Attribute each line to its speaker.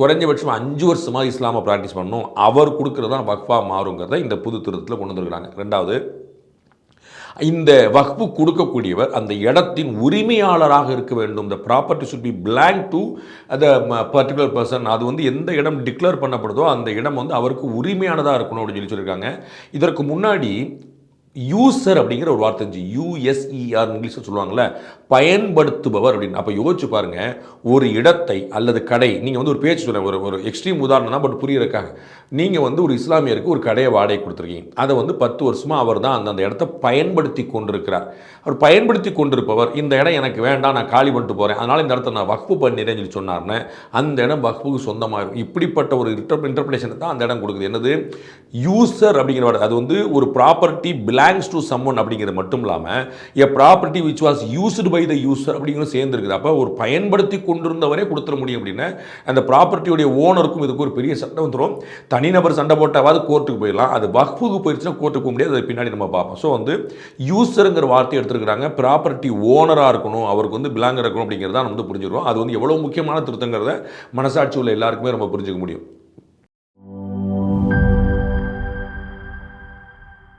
Speaker 1: குறைஞ்சபட்சம் அஞ்சு வருஷமாக இஸ்லாமை ப்ராக்டிஸ் பண்ணணும். அவர் கொடுக்குறது தான் வக்ஃபா மாறுங்கிறத இந்த புது திருத்தத்தில் கொண்டு வந்துருக்கிறாங்க. ரெண்டாவது இந்த வக்ஃபு கொடுக்கக்கூடியவர் அந்த இடத்தின் உரிமையாளராக இருக்க வேண்டும். இந்த property should be blank to அந்த பர்டிகுலர் பர்சன் அது வந்து எந்த இடம் டிக்ளேர் பண்ணப்படுதோ அந்த இடம் வந்து அவருக்கு உரிமையானதாக இருக்கணும் அப்படின்னு சொல்லி சொல்லியிருக்காங்க. இதற்கு முன்னாடி யூசர் அப்படிங்கிற ஒரு வார்த்தை இருந்துச்சு. யூஎஸ்இஆர் இங்கிலீஷில் சொல்லுவாங்கள்ல பயன்படுத்துபவர் அப்படின்னு. அப்போ யோசிச்சு பாருங்க ஒரு இடத்தை அல்லது கடை நீங்கள் வந்து ஒரு பேச்சு சொல்ல ஒரு ஒரு எக்ஸ்ட்ரீம் உதாரணம்னா பட் புரியறக்காக நீங்கள் வந்து ஒரு இஸ்லாமியருக்கு ஒரு கடையை வாடகை கொடுத்துருக்கீங்க. அதை வந்து பத்து வருஷமாக அவர் தான் அந்த அந்த இடத்த பயன்படுத்தி கொண்டிருக்கிறார். அவர் பயன்படுத்தி கொண்டிருப்பவர் இந்த இடம் எனக்கு வேண்டாம் நான் காலி பண்ணிட்டு போகிறேன் அதனால் இந்த இடத்த நான் வக்ஃபு பண்ணிடுறேன்னு சொல்லி சொன்னார்னு அந்த இடம் வக்ஃபுக்கு சொந்தமாகும் இப்படிப்பட்ட ஒரு இன்டர்பிரேஷனை தான் அந்த இடம் கொடுக்குது. என்னது? யூசர் அப்படிங்கிற அது வந்து ஒரு ப்ராப்பர்ட்டி பிலாங்ஸ் டு சம்மன் அப்படிங்கிறது மட்டும் இல்லாமல் a property which was used by the user அப்படிங்கிறது சேர்ந்துருக்குது. அப்போ ஒரு பயன்படுத்தி கொண்டிருந்தவரே கொடுத்துட முடியும் அப்படின்னு அந்த ப்ராப்பர்ட்டியுடைய ஓனருக்கும் இதுக்கு ஒரு பெரிய சண்டை வந்துடும் தனிநபர் சண்டை போட்டாவது கோர்ட்டுக்கு போயிடலாம். அது வக்ஃபுக்கு போயிடுச்சுன்னா கோர்ட்டுக்கு போக முடியாது. அது பின்னாடி நம்ம பார்ப்போம். ஸோ வந்து யூஸருங்கிற வார்த்தை எடுத்துருக்குறாங்க. ப்ராப்பர்ட்டி ஓனராக இருக்கணும். அவருக்கு வந்து பிலாங் இருக்கணும் அப்படிங்கிறத நம்ம வந்து புரிஞ்சுக்கிறோம். அது வந்து எவ்வளோ முக்கியமான திருத்தங்கிறத மனசாட்சி உள்ள எல்லாருக்குமே நம்ம புரிஞ்சுக்க முடியும்.